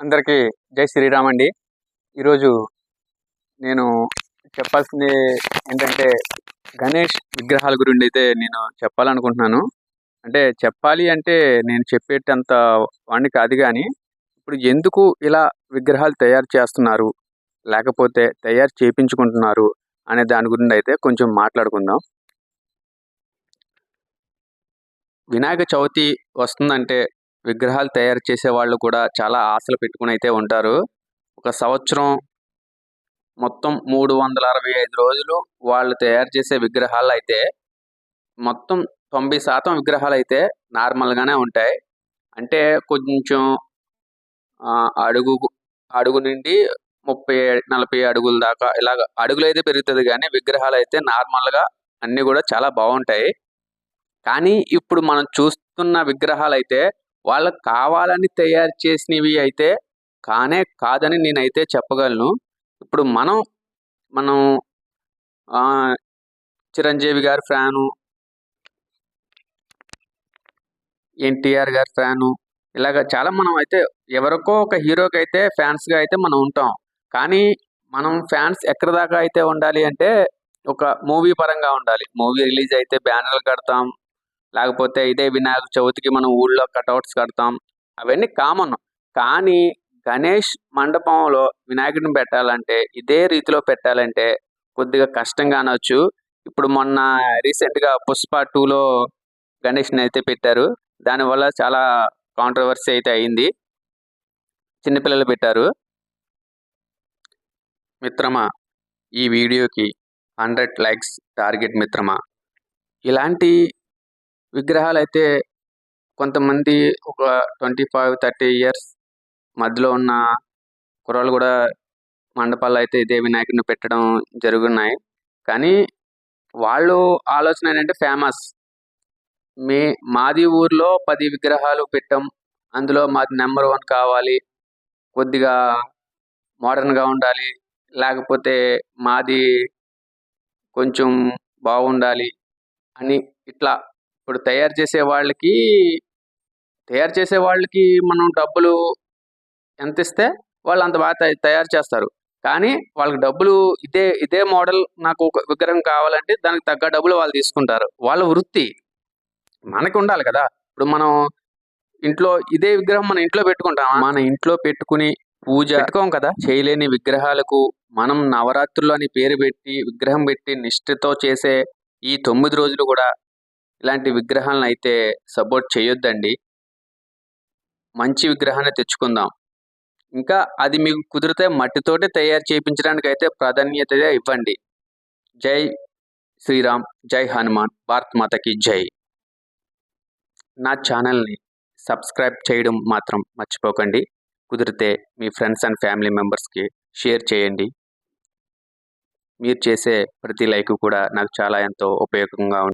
అందరికీ జై శ్రీరామ్ అండి. ఈరోజు నేను చెప్పాల్సింది ఏంటంటే గణేష్ విగ్రహాల గురించి అయితే నేను చెప్పాలనుకుంటున్నాను. అంటే చెప్పాలి అంటే నేను చెప్పేటంత వాడిని కాదు కానీ ఇప్పుడు ఎందుకు ఇలా విగ్రహాలు తయారు చేస్తున్నారు లేకపోతే తయారు చేయించుకుంటున్నారు అనే దాని గురించి అయితే కొంచెం మాట్లాడుకుందాం. వినాయక చవితి వస్తుందంటే విగ్రహాలు తయారు చేసే వాళ్ళు కూడా చాలా ఆశలు పెట్టుకుని అయితే ఉంటారు. ఒక సంవత్సరం మొత్తం మూడు వందల అరవై ఐదు రోజులు వాళ్ళు తయారు చేసే విగ్రహాలు అయితే మొత్తం తొంభై శాతం విగ్రహాలు అయితే నార్మల్గానే ఉంటాయి. అంటే కొంచెం అడుగు అడుగు నుండి ముప్పై నలభై అడుగుల దాకా ఇలాగ అడుగులు అయితే పెరుగుతుంది కానీ విగ్రహాలు అయితే నార్మల్గా అన్నీ కూడా చాలా బాగుంటాయి. కానీ ఇప్పుడు మనం చూస్తున్న విగ్రహాలు అయితే వాళ్ళకు కావాలని తయారు చేసినవి అయితే కానే కాదని నేనైతే చెప్పగలను. ఇప్పుడు మనం మనం చిరంజీవి గారి ఫ్యాను ఎన్టీఆర్ గారి ఫ్యాను ఇలాగ చాలా మనం అయితే ఎవరికో ఒక హీరోకి అయితే ఫ్యాన్స్గా అయితే మనం ఉంటాం. కానీ మనం ఫ్యాన్స్ ఎక్కడి దాకా అయితే ఉండాలి అంటే ఒక మూవీ పరంగా ఉండాలి. మూవీ రిలీజ్ అయితే బ్యానర్లు కడతాం లేకపోతే ఇదే వినాయక చవితికి మనం ఊళ్ళో కటౌట్స్ కడతాం. అవన్నీ కామన్. కానీ గణేష్ మండపంలో వినాయకుడిని పెట్టాలంటే ఇదే రీతిలో పెట్టాలంటే కొద్దిగా కష్టంగా అనవచ్చు ఇప్పుడు మొన్న రీసెంట్గా పుష్ప టూలో గణేష్ని అయితే పెట్టారు. దానివల్ల చాలా కాంట్రవర్సీ అయితే అయింది. చిన్నపిల్లలు పెట్టారు. మిత్రమా ఈ వీడియోకి హండ్రెడ్ లైక్స్ టార్గెట్ మిత్రమా? ఇలాంటి విగ్రహాలు అయితే కొంతమంది ఒక ట్వంటీ ఫైవ్ థర్టీ ఇయర్స్ మధ్యలో ఉన్న కుర్రాళ్ళు కూడా మండపాల్లో అయితే ఇదే వినాయకుడిని పెట్టడం జరుగున్నాయి. కానీ వాళ్ళు ఆలోచన ఏంటంటే ఫేమస్. మే మాది ఊర్లో పది విగ్రహాలు పెట్టాం. అందులో మాది నెంబర్ వన్ కావాలి. కొద్దిగా మోడర్న్గా ఉండాలి. లేకపోతే మాది కొంచెం బాగుండాలి అని ఇట్లా ఇప్పుడు తయారు చేసే వాళ్ళకి తయారు చేసే వాళ్ళకి మనం డబ్బులు ఎంత ఇస్తే వాళ్ళు అంత బాగా తయారు చేస్తారు. కానీ వాళ్ళకి డబ్బులు ఇదే ఇదే మోడల్ నాకు ఒక విగ్రహం కావాలంటే దానికి తగ్గ డబ్బులు వాళ్ళు తీసుకుంటారు. వాళ్ళ వృత్తి మనకి ఉండాలి కదా. ఇప్పుడు మనం ఇంట్లో ఇదే విగ్రహం మన ఇంట్లో పెట్టుకుంటాం మన ఇంట్లో పెట్టుకుని పూజ పెట్టుకోం కదా. చేయలేని విగ్రహాలకు మనం నవరాత్రులు అని పేరు పెట్టి విగ్రహం పెట్టి నిష్ఠతో చేసే ఈ తొమ్మిది రోజులు కూడా ఇలాంటి విగ్రహాలను అయితే సపోర్ట్ చేయొద్దండి. మంచి విగ్రహాన్ని తెచ్చుకుందాం. ఇంకా అది మీకు కుదిరితే మట్టితోటే తయారు చేయించడానికి అయితే ప్రాధాన్యత ఇవ్వండి. జై శ్రీరామ్ జై హనుమాన్ భారత్ మాతకి జై. నా ఛానల్ని సబ్స్క్రైబ్ చేయడం మాత్రం మర్చిపోకండి. కుదిరితే మీ ఫ్రెండ్స్ అండ్ ఫ్యామిలీ మెంబర్స్కి షేర్ చేయండి. మీరు చేసే ప్రతి లైక్ కూడా నాకు చాలా ఎంతో ఉపయోగంగా ఉంటుంది